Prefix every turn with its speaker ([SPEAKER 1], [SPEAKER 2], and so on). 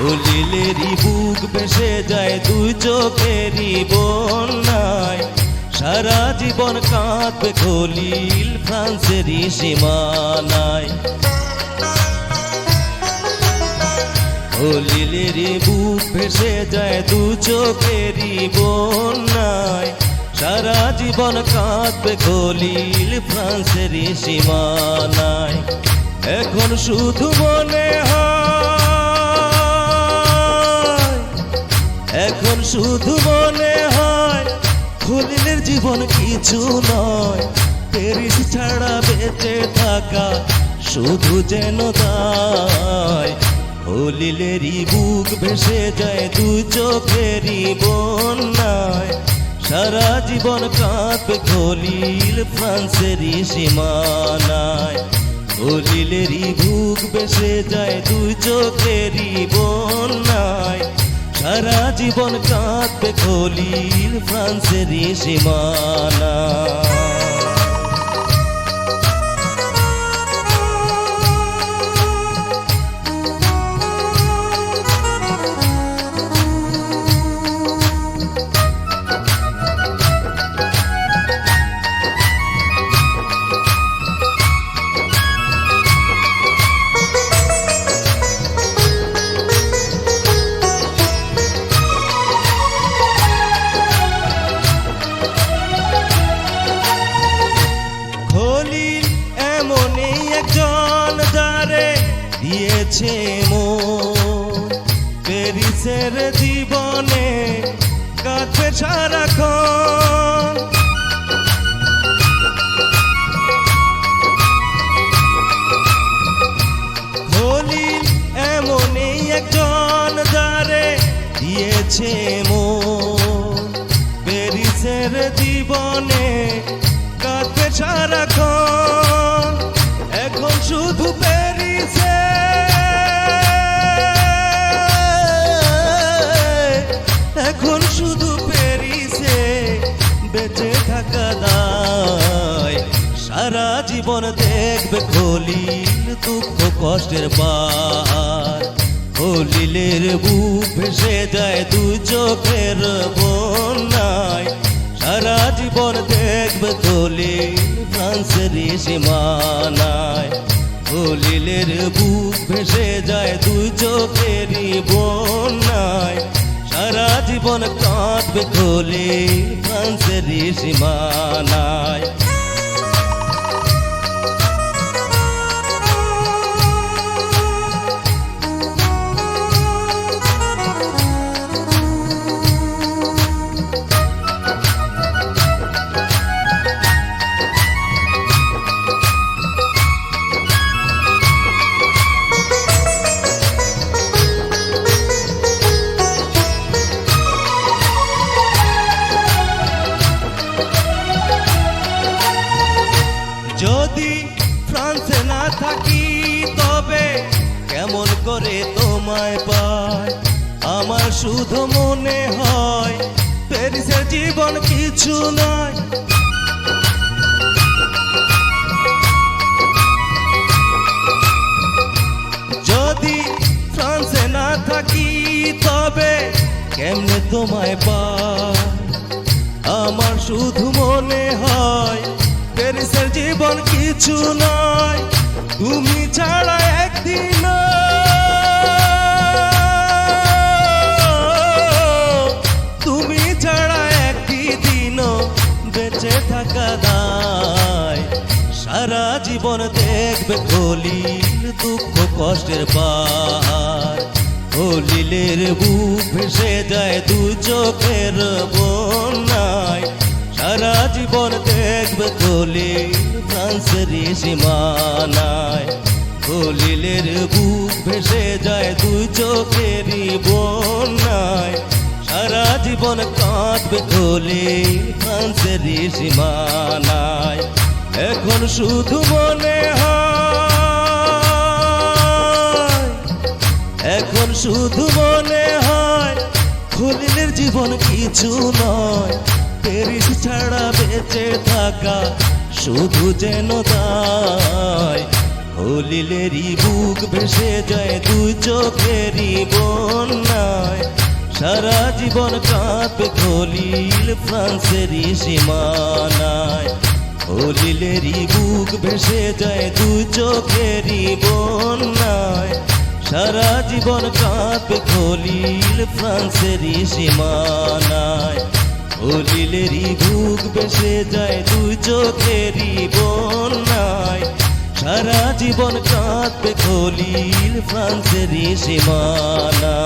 [SPEAKER 1] হলিলেরই বুক ভেসে যায়, দুই চোখেরই বন্যায়। সারা জীবন কাঁদবে খলিল ফ্রান্সেরই সীমানায়। হলিলেরই বুক ভেসে যায় দু চোখেরই বন্যায়। সারা জীবন কাঁদবে খলিল ফ্রান্সেরই সীমানায়। এখন শুধু মনে হয় এখন শুধু মনে হয়, খলিলের জীবন কিছু নয়। প্যারিস ছাড়া বেঁচে থাকা শুধু যেন দায় খলিলেরই বুক ভেসে যায় দু চোখেরই বন্যায়। সারা জীবন কাঁদবে খলিল ফ্রান্সেরই সীমানায়। খলিলেরই বুক ভেসে যায় দুই চোখেরই বন্যায়। সারা জীবন কাঁদবে খলিল ফ্রান্সের সীমানায় দিয়েছে মন প্যারিসের জীবনে কাঁদবে সারাক্ষণ। খলিল এমনই একজন যারে দিয়েছে মন প্যারিসের জীবনে কাঁদবে সারাক্ষণ। জীবন দেখবে খলিল দুঃখ কষ্টের পার। খলিলের বুক ভেসে যায় দু চোখের বন্যায়। সারা জীবন দেখবে খলিল ফ্রান্সের সীমানায়। খলিলের বুক ভেসে যায় দুই চোখেরই বন্যায়। সারা জীবন কাঁদবে খলিল ফ্রান্সের সীমানায়। করে তোমায় পায় আমার শুধু মনে হয় প্যারিসের জীবন কিছু নয় যদি ফ্রান্সে না থাকি, তবে কেমনে তোমায় পায় আমার শুধু মনে হয় প্যারিসের জীবন কিছু নয় তুমি ছাড়া একদিন জীবন দেখবে খলিল দুঃখ, কষ্টের পার। খলিলের বুক ভেসে যায় দু চোখের বন্যায়। সারা জীবন দেখবে খলিল ফ্রান্সের সীমানায়। খলিলের বুক ভেসে যায় দু চোখেরই বন্যায়। সারা জীবন কাঁদবে খলিল ফ্রান্সের সীমানায়। শুধু মনে হয়। এখন শুধু মনে হয়, খলিলের জীবন কিছু নয়। পেরিস ছাড়া বেঁচে থাকা শুধু যেন দায় হলিলেরই বুক ভেসে যায় দুই চোখেরই বন্যায়। সারা জীবন কাঁপে খলিল ফ্রান্সেরই সীমানায়। হলিলেরই বুক ভেসে যায় দুই চোখেরই বন্যায়। সারা জীবন কাঁপে খলিল ফ্রান্সেরই সীমানায়। হলিলেরই বুক ভেসে যায় দুই চোখেরই বন্যায়। সারা জীবন কাঁদবে খলিল ফ্রান্সেরই সীমানা